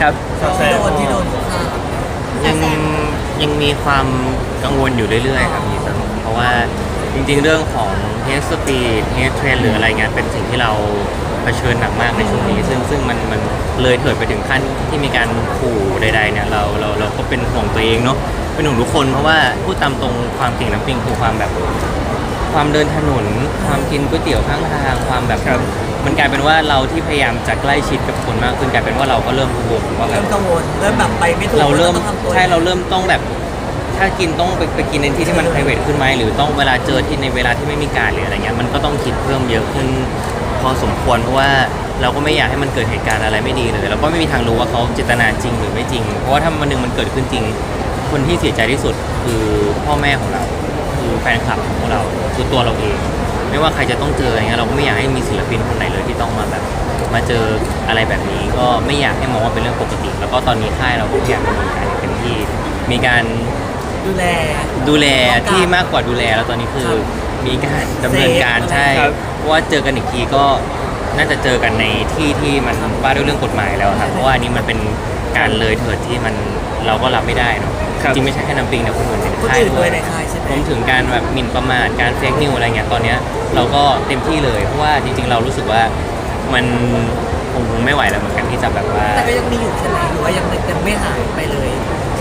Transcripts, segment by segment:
ครับที่โดนที่โดนคุกคามยังยังมีความกังวลอยู่เรื่อยๆ ครับพี่สนุกเพราะว่าจริงๆ เรื่องของ hate speed hate trend หรืออะไรเงี้ยเป็นสิ่งที่เราเผชิญหนักมากในช่วงนี้ ซึ่งซึ่งมันมันเลยเถิดไปถึงขั้นที่มีการขู่ใดๆเนี่ยเราเราเราก็เป็นห่วงตัวเองเนาะเป็นห่วงทุกคนเพราะว่าพูดตามตรงความเก่งน้ำปิงคือความแบบ ความเดินถนน ความกินก๋วยเตี๋ยวข้างทางความแบบครับ มันกลายเป็นว่าเราที่พยายามจะใกล้ชิดกับคนมากขึ้นกลายเป็นว่าเราก็เริ่มกังวลว่าแบเริ่บมกังวลเริ่มแบบไปไม่ถูกเราเริ่มต้องทำตัวใช่เราเริ่มต้องแบบ ถ้ากินต้องไปไปกินในที่ที่มัน p r i v a t ขึ้นไหมหรือต้องเวลาเจอที่ในเวลาที่ไม่มีการหรืออะไรเงี้ยมันก็ต้องคิดเพิ่มเยอะขึ้น พอสมควรเพราะว่าเราก็ไม่อยากให้มันเกิดเหตุการณ์อะไรไม่ดีเลยเราก็ไม่มีทางรู้ว่าเขาเจตนาจริงหรือไม่จริง เพราะว่าถ้าวันหนึงมันเกิดขึ้นจริง คนที่เสียใจที่สุดคือพ่อแม่ของเรา คือแฟนคลับของเราคือตัวเราเอง ไม่ว่าใครจะต้องเจออะไรเงี้ยเราก็ไม่อยากให้มีศิลปินคนไหนเลยที่ต้องมาแบบ มาเจออะไรแบบนี้ก็ไม่อยากให้มองว่าเป็นเรื่องปกติ แล้วก็ตอนนี้ค่ายเราก็พยายามดำเนินการอย่างเต็มที่มีการดูแล ดูแลป้องกันที่มากกว่าดูแลแล้วตอนนี้คือครับมีการดำเนินการเซฟใช่ครับเพราะว่าเจอกันอีกทีก็น่าจะเจอกันในที่ที่มันว่าด้วยเรื่องกฎหมายแล้วครับเพราะว่าอันนี้มันเป็นการเลยเถิดที่มันเราก็รับไม่ได้เนาะ ครับจริงๆไม่ใช่แค่น้ำปิงนะคนอื่นในคนค่ายอื่นด้ด้ววยยในค่ายใช่ไหม รวมถึงการแบบหมิ่นประมาทการเฟกนิวอะไรเงี้ยตอนเนี้ยเราก็เต็มที่เลยเพราะว่าจริง ๆ เรารู้สึกว่ามันคงไม่ไหวแล้วเหมือนกันที่จะแบบว่า แต่ก็ยังมีอยู่ใช่ไหมหรือว่ายังยังไม่หายไปเลย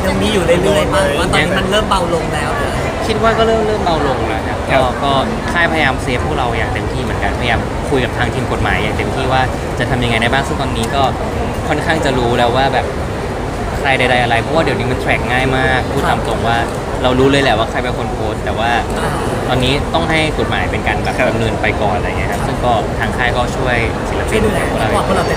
ยังมีอยู่เรื่อยๆมากว่าตอนนี้มันเริ่มเบาลงแล้วเหรอคิดว่าก็เริ่มเริ่มเบาลงแล้วครับครัก็บก็ค่ายพยายามเซฟพวกเราอย่างเต็มที่เหมือนกันพยายามคุยกับทางทีมกฎหมายอย่างเต็มที่ว่าจะทำยังไงได้บ้างซึ่งตอนนี้ก็ค่อนข้างจะรู้แล้วว่าแบบ ใครใดๆอะไร เพราะว่าเดี๋ยวนี้มันแทร็กง่ายมากพูดตามตรงว่าเรารู้เลยแหละว่าใครเป็นคนโพสต์แต่ว่าอ่าตอนนี้ต้องให้กฎหมายเป็นการแบบครับดำเนินไปก่อนอะไรเงี้ยครับซึ่งก็ทางค่ายก็ช่วยศิลช่ปิวยนดูแลพวกซัเราพพอร์ตพวกเราเต็ม